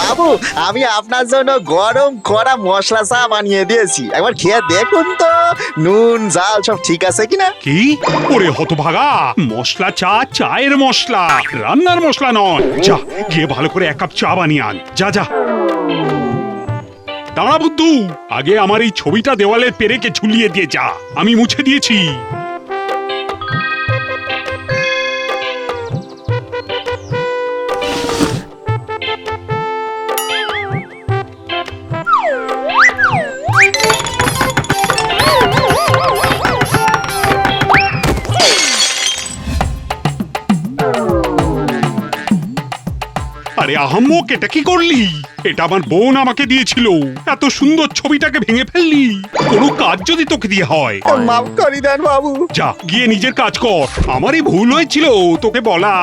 বাবু, আমি আপনার জন্য গরম কড়া মশলা চা বানিয়ে দিয়েছি। একবার খেয়ে দেখুন তো, নুন, জাল সব ঠিক আছে কিনা? কি? ওরে হতভাগা, মশলা চা চায়ের মশলা, রান্নার মশলা নয়। যা, গিয়ে ভালো করে এক কাপ চা বানিয়ে আন। যা যা। দাঁড়া বুদ্ধু, আগে আমার এই ছবিটা দেওয়ালের পেরেকে ঝুলিয়ে দিয়ে যা। আমি মুছে দিয়েছি। আরে আহম্মক এটা কি করলি? এটা আমার বোন আমাকে দিয়েছিল। এত সুন্দর ছবিটাকে ভেঙে ফেললি। কোনো কাজ যদি তোকে দিয়ে হয়। মাফ করি দেন বাবু। যা গিয়ে নিজের কাজ কর। আমারই ভুল হয়েছিল তোকে বলা।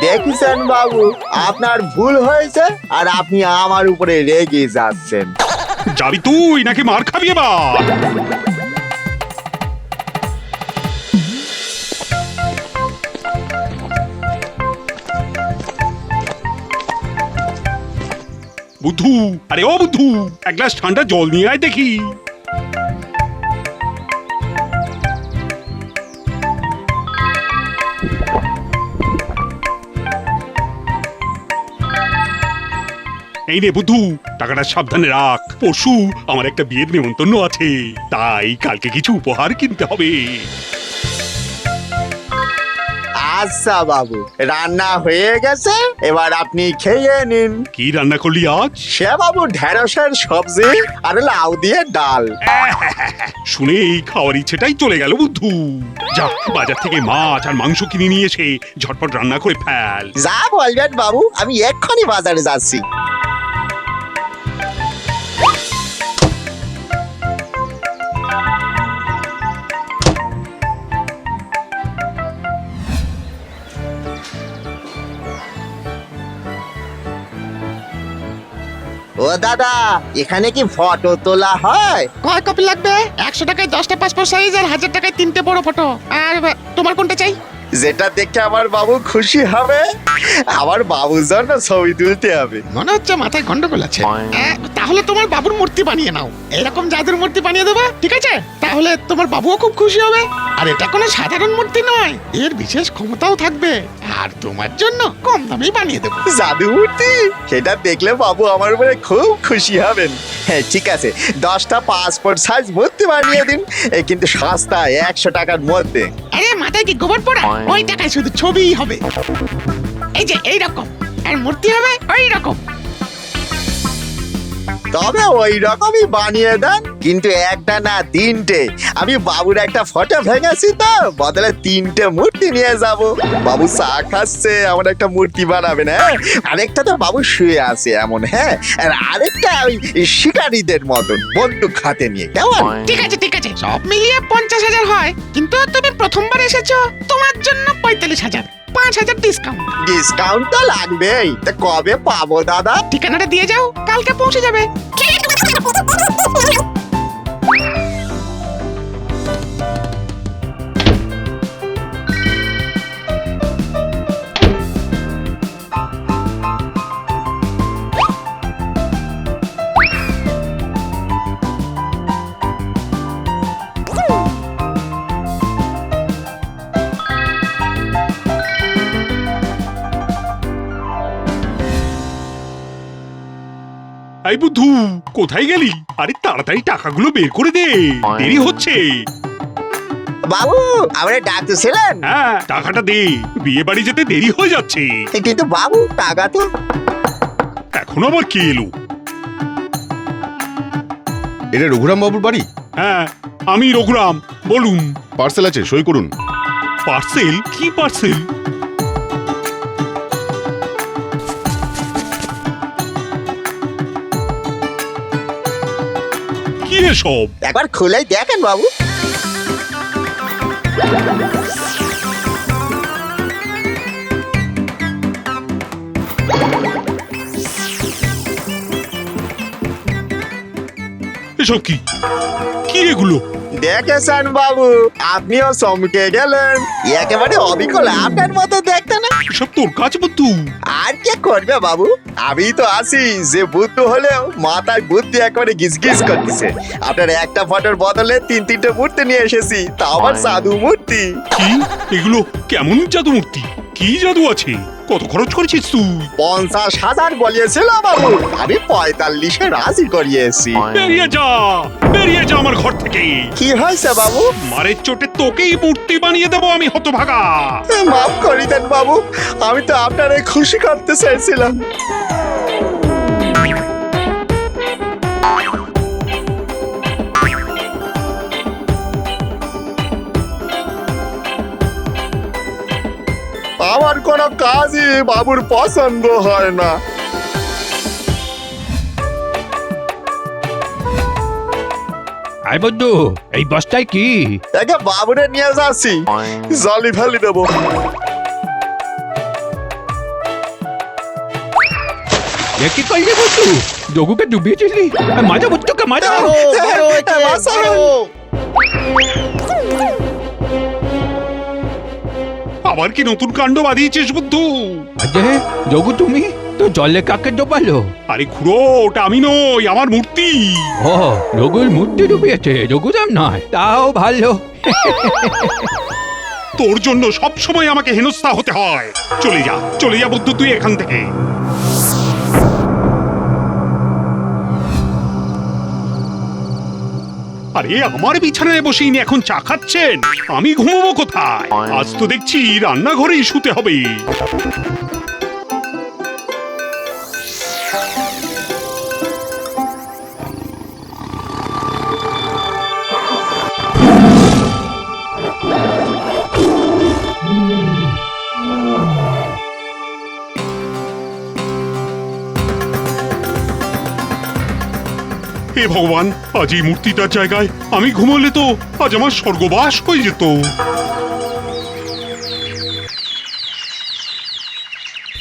দেখেছেন বাবু আপনার ভুল হয়েছে আর আপনি আমার উপরে রেগে যাচ্ছেন। যাবি তুই নাকি মার খাবি এবার? বুদ্ধু। আরে ও বুদ্ধু, এক গ্লাস ঠান্ডা জল নিয়ে আয় দেখি। এই রে বুদ্ধু, টাকাটা সাবধানে রাখ। পশু আমার একটা বিয়ের নেমন্তন্ন আছে, তাই কালকে কিছু উপহার কিনতে হবে। আচ্ছা বাবু রান্না হয়ে গেছে এবার আপনি খেয়ে নিন। কি রান্না করলি আজ? সে বাবু ঢেঁড়সের সবজি আর লাউ দিয়ে ডাল। শুনে এই খাওয়ার ইচ্ছেটাই চলে গেল বুদ্ধু। যা বাজার থেকে মাছ আর মাংস কিনে নিয়ে এসে ঝটপট রান্না করে ফেল। যা বলবেন বাবু আমি এক্ষুনি বাজারে যাচ্ছি। ও দাদা, এখানে কি ফটো তোলা হয়? কয় কপি লাগবে? একশো টাকায় দশটা পাসপোর্ট সাইজ আর হাজার টাকায় তিনটে বড় ফটো। আর, তোমার কোনটা চাই? যেটা দেখে আমার বাবু খুশি হবে আমার বাবুর জন্য ছবি তুলতে হবে। মনে হচ্ছে মাথায় গন্ডগোল আছে। আহ, তাহলে তোমার বাবুর মূর্তি বানিয়ে নাও। এরকম জাদুর মূর্তি বানিয়ে দেবা ঠিক আছে? তাহলে তোমার বাবুও খুব খুশি হবে। আর এটা কোনো সাধারণ মূর্তি নয় এর বিশেষ ক্ষমতাও থাকবে। আর তোমার জন্য কম দামেই বানিয়ে দেবো। জাদু মূর্তি? সেটা দেখলে বাবু আমার উপরে খুব খুশি হবেন। হ্যাঁ ঠিক আছে দশটা পাসপোর্ট সাইজ মূর্তি বানিয়ে দিন। এ, কিন্তু সস্তা একশো টাকার মধ্যে। আরে মাথায় কি গোবর পড়া? ওই টাকায় শুধু ছবিই হবে। এই যে এই রকম আর মূর্তি হবে ওই রকম তবে ওই রকমই বানিয়ে দেন কিন্তু একটা না তিনটে। আমি বাবুর একটা ফটো ভেঙেছি তো বদলে তিনটে মূর্তি নিয়ে যাব। বাবু চা খাচ্ছে আমার একটা মূর্তি বানাবেন হ্যাঁ? আরেকটা তো বাবু শুয়ে আছে এমন হ্যাঁ? আর আরেকটা ওই শিকারীদের মতন বন্দুক হাতে নিয়ে কেমন? ঠিক আছে ঠিক আছে সব মিলিয়ে পঞ্চাশ হাজার হয়। কিন্তু তুমি প্রথমবার এসেছ তোমার জন্য পঁয়তাল্লিশ হাজার পাঁচ হাজার ডিসকাউন্ট ডিসকাউন্ট তো লাগবেই। তা কবে পাবো দাদা? ঠিকানাটা দিয়ে যাও কালকে পৌঁছে যাবে। এই বুদ্ধু কোথায় গেলি? আরে তাড়াতাড়ি টাকাগুলো বের করে দে দেরি হচ্ছে। বাবু আমরা ডাকতেছিলেন? হ্যাঁ টাকাটা দে বিয়ে বাড়ি যেতে দেরি হয়ে যাচ্ছে। কিন্তু বাবু টাকা তো এখন আবার কে এলো? এটা রঘুরাম বাবুর বাড়ি? হ্যাঁ আমি রঘুরাম বলুন। পার্সেল আছে সই করুন। পার্সেল? কি পার্সেল? এসব? একবার খুলে দেখেন বাবু। এসব কি? কি এগুলো? দেখেছেন বাবু আপনিও চমকে গেলেন। একেবারে অবিকল আপনার মতো দেখতে সব তোর কাজ বুদ্ধু আর কে করবে বাবু? আমি তো আছি যে বুদ্ধু হলেও মাথায় বুদ্ধি একেবারে গিজ গিজ করতেছে। আপনার একটা ফটোর বদলে তিন তিনটে মূর্তি নিয়ে এসেছি তা আমার জাদু মূর্তি। কি? এগুলো কেমন জাদু মূর্তি? কি জাদু আছে? কত খরচ করেছিস তুই? পঞ্চাশ হাজার বলিয়েছিল বাবু আমি পঁয়তাল্লিশে রাজি করিয়েছি। বেরিয়ে যা বেরিয়ে যা আমার ঘর থেকে। কি হয়েছে বাবু? মারের চোটে তোকেই মূর্তি বানিয়ে দেবো আমি হতভাগা। মাফ করি দেন বাবু আমি তো আপনারে খুশি করতে চাইছিলাম। আমার কোনো কাজই বাবুর পছন্দ হয় না। আই বন্ধু এই বস্তায় কি? একে বাবুরে নিয়ে যাচ্ছি জলি ফেলি দেবো। এ কি করলি বন্ধু? যোগুকে ডুবিয়েছিলি? এ, মাজা বন্ধুকে মাজা আবার কি নতুন কাণ্ড বাঁধিয়েছিস বুদ্ধু? আজে যোগু তুমি? তো জলে কাকে ডোবালো? আরে খুড়ো ওটা আমি নই আমার মূর্তি। ও যোগুর মূর্তি ডুবিয়েছে যোগুদাম নয় তাও ভালো। তোর জন্য সবসময় আমাকে হেনস্থা হতে হয়। চলে যা চলে যা বুদ্ধু তুই এখান থেকে। আরে আমার বিছানায় বসে ইনি এখন চা খাচ্ছেন। আমি ঘুমবো কোথায়? আজ তো দেখছি রান্নাঘরেই শুতে হবে। ভগবান, আজ এই মূর্তিটার জায়গায় আমি ঘুমোলে তো আজ আমার স্বর্গবাস হয়ে যেত।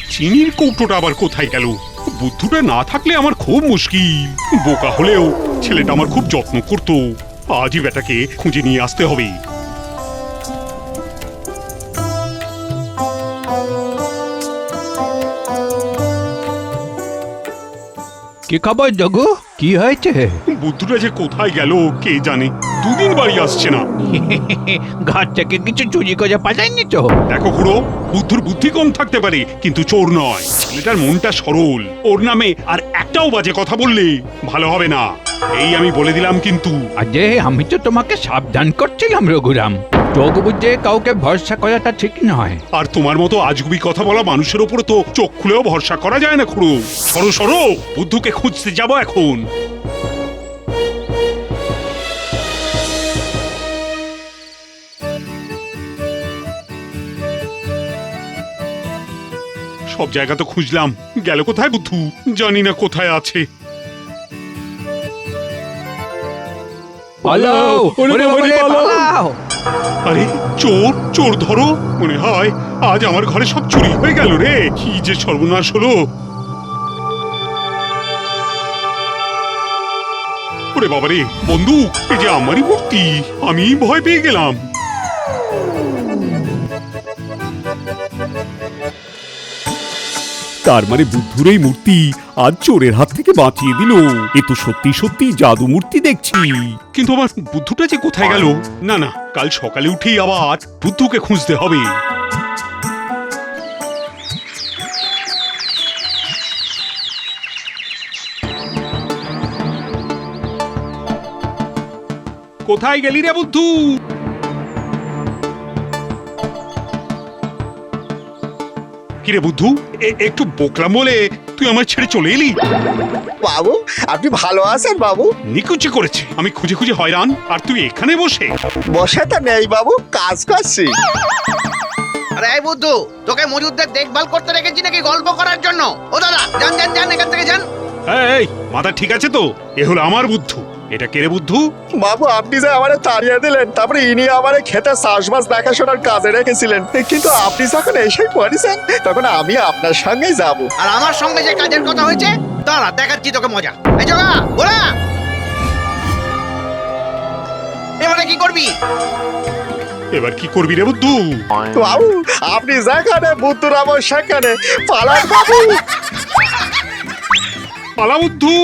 চিনির কৌটোটা আবার কোথায় গেল? বুদ্ধুটা না থাকলে আমার খুব মুশকিল। বোকা হলেও ছেলেটা আমার খুব যত্ন করতো। আজই বেটাকে খুঁজে নিয়ে আসতে হবে। কি খবর যোগু কি হয়েছে? বুদ্ধুটা যে কোথায় গেল কে জানে? দুদিন বাড়ি আসছে না। ঘর থেকে কিছু চুরি করে পাঠায়নি তো? দেখো খুড়ো বুদ্ধুর বুদ্ধি কম থাকতে পারে কিন্তু চোর নয়। ছেলেটার মনটা সরল ওর নামে আর একটাও বাজে কথা বললে ভালো হবে না। এই আমি বলে দিলাম কিন্তু। আজে আমি তো তোমাকে সাবধান করছিলাম রঘুরাম। যোগ বুঝে কাউকে ভরসা করাটা ঠিক নয়। আর তোমার মতো আজগুবি কথা বলা মানুষের উপর তো চোখ খুলেও ভরসা করা যায় না খুড়ো। সরো সরো বুদ্ধুকে খুঁজতে যাব এখন। সব জায়গা তো খুঁজলাম। গেল কোথায় বুদ্ধু? জানি না কোথায় আছে। পালাও ওরে পালাও। আরে চোর চোর ধরো। মনে হয় আজ আমার ঘরে সব চুরি হয়ে গেল রে। কি যে সর্বনাশ হলো। ওরে বাবারে, বন্দুক এই যে আমারই মূর্তি। আমি ভয় পেয়ে গেলাম। তার মানে বুদ্ধুর এই মূর্তি আজ চোরের হাত থেকে বাঁচিয়ে দিল। এ তো সত্যি সত্যি জাদু মূর্তি দেখছি। কিন্তু আমার বুদ্ধুটা যে কোথায় গেল? না না কাল সকালে উঠেই আবার বুদ্ধুকে খুঁজতে হবে। কোথায় গেলি রে বুদ্ধু? কিরে বুদ্ধু একটু বকলাম বলে তুই আমার ছেড়ে চলে এলি? বাবু আপনি ভালো আছেন বাবু? নিকুচি করেছে। আমি খুঁজে খুঁজে হয়রান আর তুই এখানে বসে? বসে তো নেই বাবু কাজ করছি। আরে এই বুদ্ধু তোকে মজুদদের দেখভাল করতে রেখেছি নাকি গল্প করার জন্য? ও দাদা যান যান যান এখান থেকে যান। এই মাথা ঠিক আছে তো? এ হলো আমার বুদ্ধু। এটা কেড়ে বুদ্ধু? বাবু আপনি যে আমারে তাড়িয়ে দিলেন তারপরে ইনি আমারে খেতে চাষবাস দেখাশোনার কাজে রেখেছিলেন। কিন্তু আপনি যখন এসে পড়েছেন তখন আমি আপনার সঙ্গেই যাব। আর আমার সঙ্গে যে কাজের কথা হয়েছে দাঁড়া দেখাচ্ছি তোকে মজা। এই জগা ওরা এবারে কি করবি? এবার কি করবি রে বুদ্ধু? বাবু আপনি যেখানে বুদ্ধুরাম সেখানে পালান বাবু। পালা বুদ্ধু!